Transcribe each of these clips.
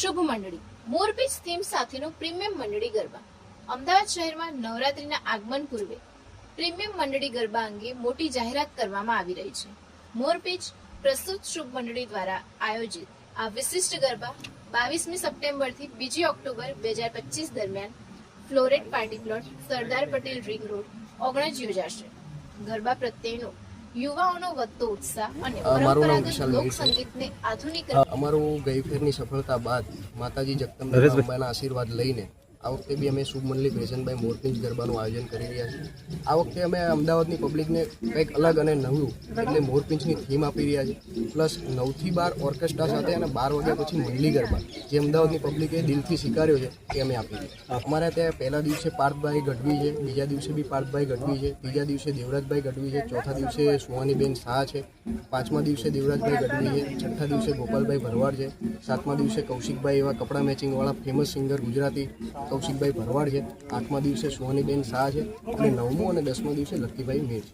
શુભ મંડળી. મોરબી થીમ સાથેનો પ્રીમિયમ મંડળી ગરબા. અમદાવાદ શહેરમાં નવરાત્રીના આગમન પૂર્વે પ્રીમિયમ મંડળી ગરબા અંગે મોટી જાહેરાત કરવામાં આવી રહી છે. મોરપીચ પ્રસ્તુત શુભ મંડળી દ્વારા આયોજિત આ વિશિષ્ટ ગરબા બાવીસમી સપ્ટેમ્બરથી બીજી ઓક્ટોબર બે હજાર પચીસ દરમિયાન Floret party plot Sardar Patel ring road Ognaj યોજાશે. ગરબા પ્રત્યેનો યુવાઓનો વધતો ઉત્સાહ અને અ, મારું નામ પરંપરાગત લોક સંગીતને આધુનિક અમારું ગઈ ફેરની સફળતા બાદ માતાજી જગદંબા આશીર્વાદ લઈને આ વખતે બી અમે શુભ મંડલી પ્રેઝન્ટભાઈ મોરપિંચ ગરબાનું આયોજન કરી રહ્યા છીએ. આ વખતે અમે અમદાવાદની પબ્લિકને કંઈક અલગ અને નવું, એટલે મોરપિંચની થીમ આપી રહ્યા છીએ. પ્લસ નવથી બાર ઓર્કેસ્ટ્રા સાથે અને બાર વાગ્યા પછી મંડલી ગરબા, જે અમદાવાદની પબ્લિકે દિલથી સ્વીકાર્યો છે તે અમે આપી છે અમારે ત્યાં પહેલા દિવસે પાર્થભાઈ ગઢવી છે, બીજા દિવસે બી પાર્થભાઈ ગઢવી છે, ત્રીજા દિવસે દેવરાજભાઈ ગઢવી છે, ચોથા દિવસે સુહાનીબેન શાહ છે, પાંચમા દિવસે દેવરાજભાઈ ગઢવી છે, છઠ્ઠા દિવસે ગોપાલભાઈ ભરવાડ છે, સાતમા દિવસે કૌશિકભાઈ એવા કપડાં મેચિંગવાળા ફેમસ સિંગર ગુજરાતી. કૌશિકભાઈ ભરવાડ છે, આઠમા દિવસે સુહાનીબેન શાહ છે અને નવમું અને દસમા દિવસે લક્કીભાઈ મેર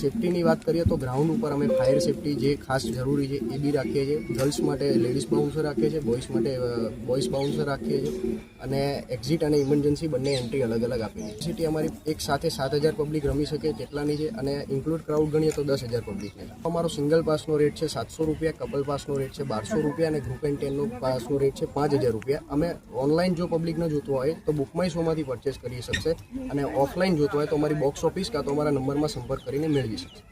સેફટીની વાત કરીએ તો ગ્રાઉન્ડ ઉપર અમે ફાયર સેફટી જે ખાસ જરૂરી છે એ બી રાખીએ છીએ. ગર્લ્સ માટે લેડીઝ બાઉન્સર રાખીએ છીએ બોયસ માટે બોયસ બાઉન્સર રાખીએ છીએ અને એક્ઝિટ અને ઇમરજન્સી બંને એન્ટ્રી અલગ અલગ આપીએ છીએ સિટી અમારી એક સાથે સાત હજાર પબ્લિક રમી શકે તેટલાની છે અને ઇન્ક્લુડ ક્રાઉડ ગણીએ તો દસ હજાર પબ્લિક અમારો સિંગલ પાસનો રેટ છે સાતસો રૂપિયા કપલ પાસનો રેટ છે બારસો રૂપિયા અને ગ્રુપ એન્ડ ટેનનો પાસનો રેટ છે પાંચ હજાર રૂપિયા. અમે ઓનલાઈન જો પબ્લિકને જોતું હોય તો બુકમાઈ શોમાંથી પરચેસ કરી શકશે અને ઓફલાઈન જોતું હોય તો અમારી બોક્સ ઓફિસ કાં તો અમારા નંબરમાં સંપર્ક કરીને મેળવી શકશે.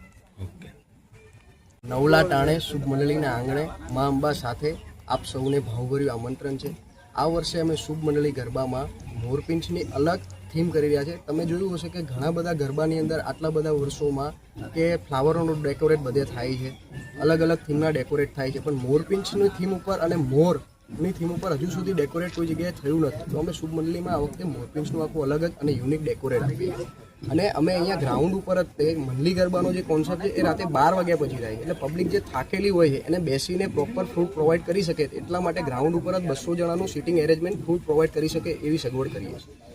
નવલા ટાણે શુભ મંડળીના આંગણે મા અંબા સાથે આપ સૌને ભાવભર્યું આમંત્રણ છે. આ વર્ષે અમે શુભ મંડળી ગરબામાં મોરપિંચની અલગ થીમ કરી રહ્યા છે. તમે જોયું હશે કે ઘણા બધા ગરબાની અંદર આટલા બધા વર્ષોમાં કે ફ્લાવરોનું ડેકોરેટ બધે થાય છે. અલગ અલગ થીમના ડેકોરેટ થાય છે. પણ મોરપિંચની થીમ ઉપર અને મોર ની થીમ ઉપર હજુ સુધી ડેકોરેટ કોઈ જગ્યાએ થયું નથી. તો અમે શુભ મંડળીમાં આ વખતે મોરપિંચનું આખું અલગ જ અને યુનિક ડેકોરેટ આપીએ અને અમે અહીંયા ગ્રાઉન્ડ ઉપર જ તે મંડલી ગરબાનો જે કોન્સેપ્ટ છે, એ રાતે બાર વાગ્યા પછી થાય એટલે પબ્લિક જે થાકેલી હોય છે, એને બેસીને પ્રોપર ફૂડ પ્રોવાઈડ કરી શકે. એટલા માટે ગ્રાઉન્ડ ઉપર જ બસો જણાનું સિટિંગ એરેન્જમેન્ટ ફૂડ પ્રોવાઈડ કરી શકે એવી સગવડ કરીએ છીએ.